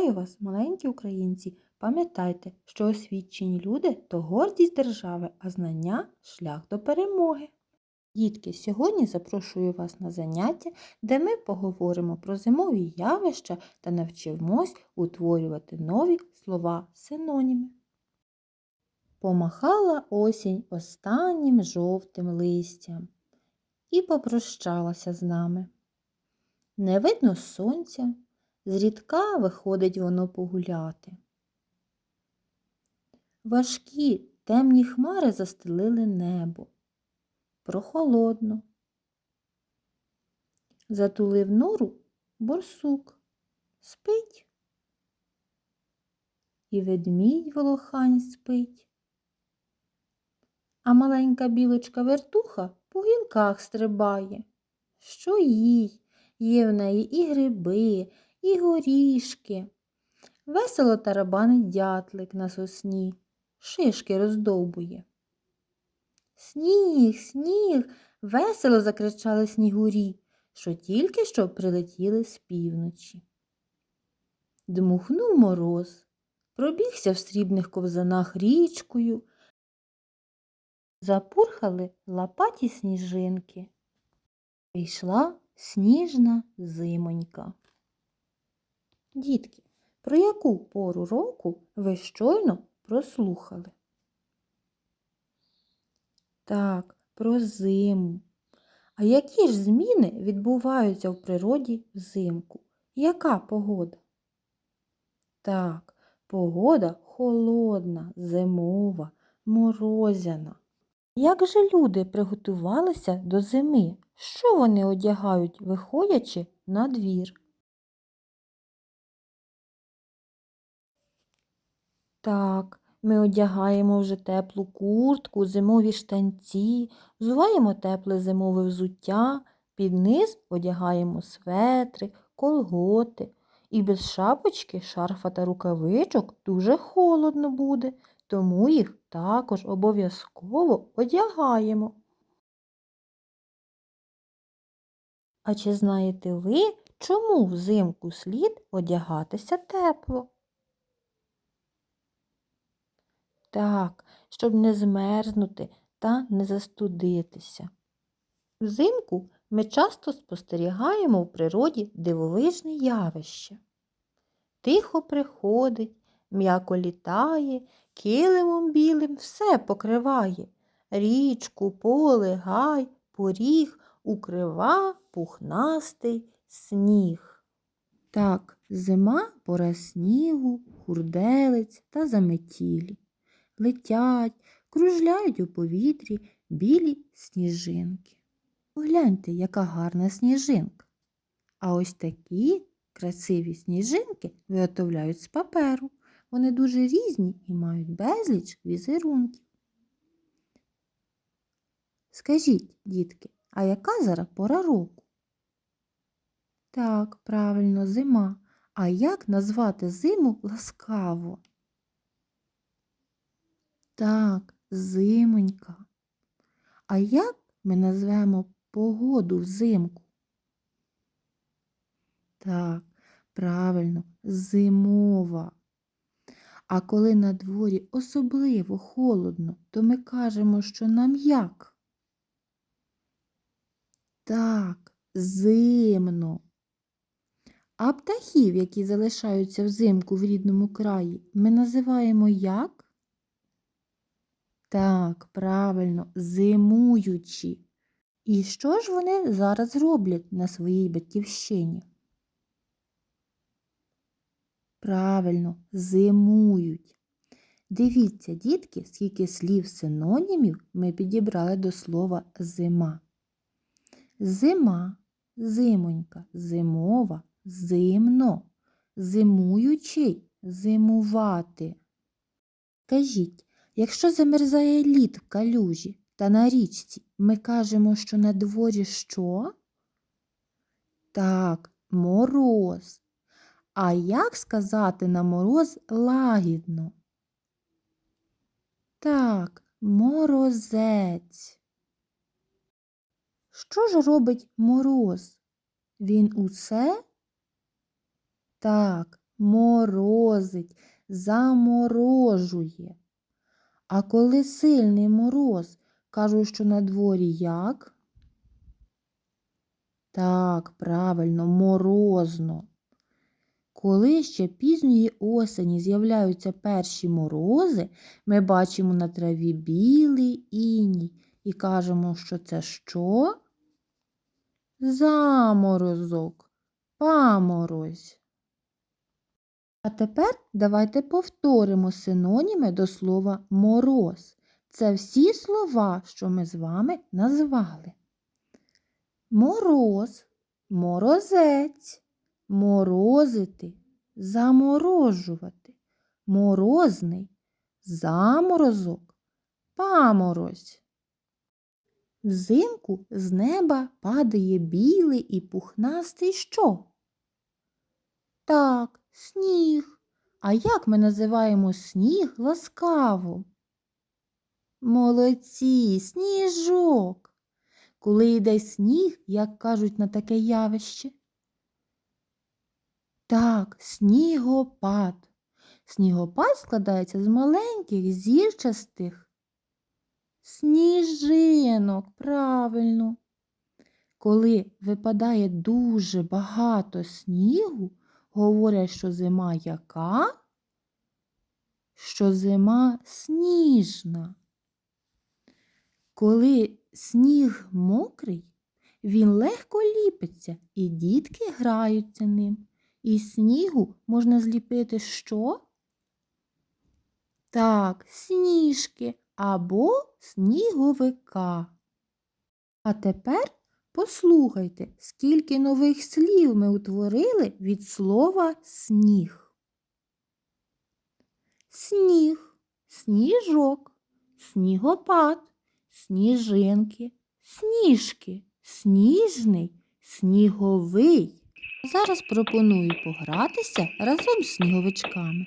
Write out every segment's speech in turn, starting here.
Вітаю вас, маленькі українці. Пам'ятайте, що освічені люди то гордість держави, а знання шлях до перемоги. Дітки, сьогодні запрошую вас на заняття, де ми поговоримо про зимові явища та навчимось утворювати нові слова синоніми. Помахала осінь останнім жовтим листям і попрощалася з нами. Не видно сонця, зрідка виходить воно погуляти. Важкі темні хмари застелили небо. Прохолодно. Затулив нору борсук. Спить. І ведмідь волохань спить. А маленька білочка вертуха по гілках стрибає. Що їй? Є в неї і гриби, і горішки. Весело тарабанить дятлик на сосні, шишки роздовбує. Сніг, сніг, весело закричали снігурі, що тільки що прилетіли з півночі. Дмухнув мороз, пробігся в срібних ковзанах річкою, запурхали лапаті сніжинки. Прийшла сніжна зимонька. Дітки, про яку пору року ви щойно прослухали? Так, про зиму. А які ж зміни відбуваються в природі взимку? Яка погода? Так, погода холодна, зимова, морозяна. Як же люди приготувалися до зими? Що вони одягають, виходячи на двір? Так, ми одягаємо вже теплу куртку, зимові штанці, взуваємо тепле зимове взуття, під низ одягаємо светри, колготи. І без шапочки, шарфа та рукавичок дуже холодно буде, тому їх також обов'язково одягаємо. А чи знаєте ви, чому взимку слід одягатися тепло? Так, щоб не змерзнути та не застудитися. Взимку ми часто спостерігаємо в природі дивовижне явище. Тихо приходить, м'яко літає, килимом білим все покриває. Річку, поле, гай, поріг укрива пухнастий сніг. Так, зима пора снігу, хурделець та заметілі. Летять, кружляють у повітрі білі сніжинки. Погляньте, яка гарна сніжинка. А ось такі красиві сніжинки виготовляють з паперу. Вони дуже різні і мають безліч візерунків. Скажіть, дітки, а яка зараз пора року? Так, правильно, зима. А як назвати зиму ласкаво? Так, зимонька. А як ми назвемо погоду взимку? Так, правильно, зимова. А коли на дворі особливо холодно, то ми кажемо, що нам як? Так, зимно. А птахів, які залишаються взимку в рідному краї, ми називаємо як? Так, правильно, зимуючі. І що ж вони зараз роблять на своїй батьківщині? Правильно, зимують. Дивіться, дітки, скільки слів синонімів ми підібрали до слова зима. Зима, зимонька, зимова, зимно, зимуючий, зимувати. Кажіть, якщо замерзає лід в калюжі та на річці, ми кажемо, що на дворі що? Так, мороз. А як сказати на мороз лагідно? Так, морозець. Що ж робить мороз? Він усе? Так, морозить, заморожує. А коли сильний мороз, кажуть, що на дворі як? Так, правильно, морозно. Коли ще пізньої осені з'являються перші морози, ми бачимо на траві білий іній і кажемо, що це що? Заморозок, паморозь. А тепер давайте повторимо синоніми до слова мороз. Це всі слова, що ми з вами назвали. Мороз, морозець, морозити, заморожувати, морозний, заморозок, паморозь. Взимку з неба падає білий і пухнастий що? Так, сніг. А як ми називаємо сніг ласкаво? Молодці, сніжок. Коли йде сніг, як кажуть на таке явище? Так, снігопад. Снігопад складається з маленьких зірчастих сніжинок, правильно. Коли випадає дуже багато снігу, говорять, що зима яка? Що зима сніжна. Коли сніг мокрий, він легко ліпиться, і дітки граються ним. Із снігу можна зліпити що? Так, сніжки або сніговика. А тепер послухайте, скільки нових слів ми утворили від слова сніг. Сніг, сніжок, снігопад, сніжинки, сніжки, сніжний, сніговий. Зараз пропоную погратися разом з сніговичками.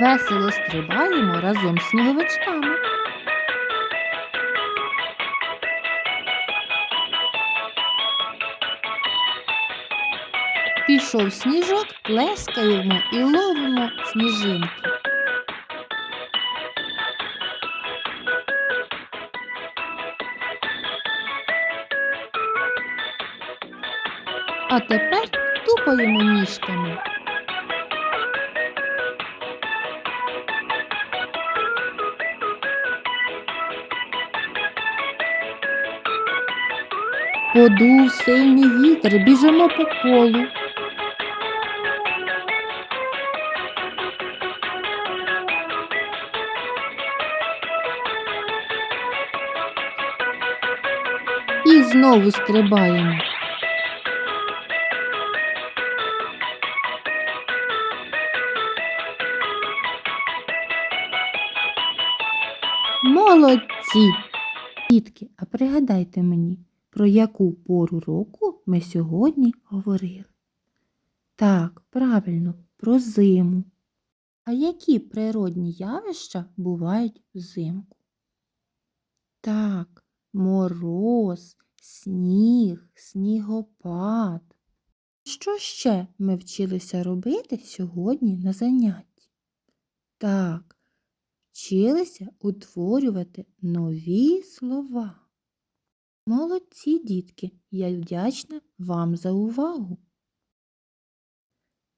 Весело стрибаємо разом з сніговичками. Пішов сніжок, плескаємо і ловимо сніжинки. А тепер тупаємо ніжками. Подув сильний вітер, біжимо по колу. І знову стрибаємо. Молодці! Дітки, а пригадайте мені, про яку пору року ми сьогодні говорили? Так, правильно, про зиму. А які природні явища бувають взимку? Так, мороз, сніг, снігопад. Що ще ми вчилися робити сьогодні на занятті? Так, вчилися утворювати нові слова. Молодці, дітки, я вдячна вам за увагу.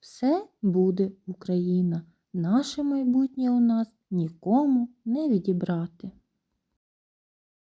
Все буде Україна. Наше майбутнє у нас нікому не відібрати.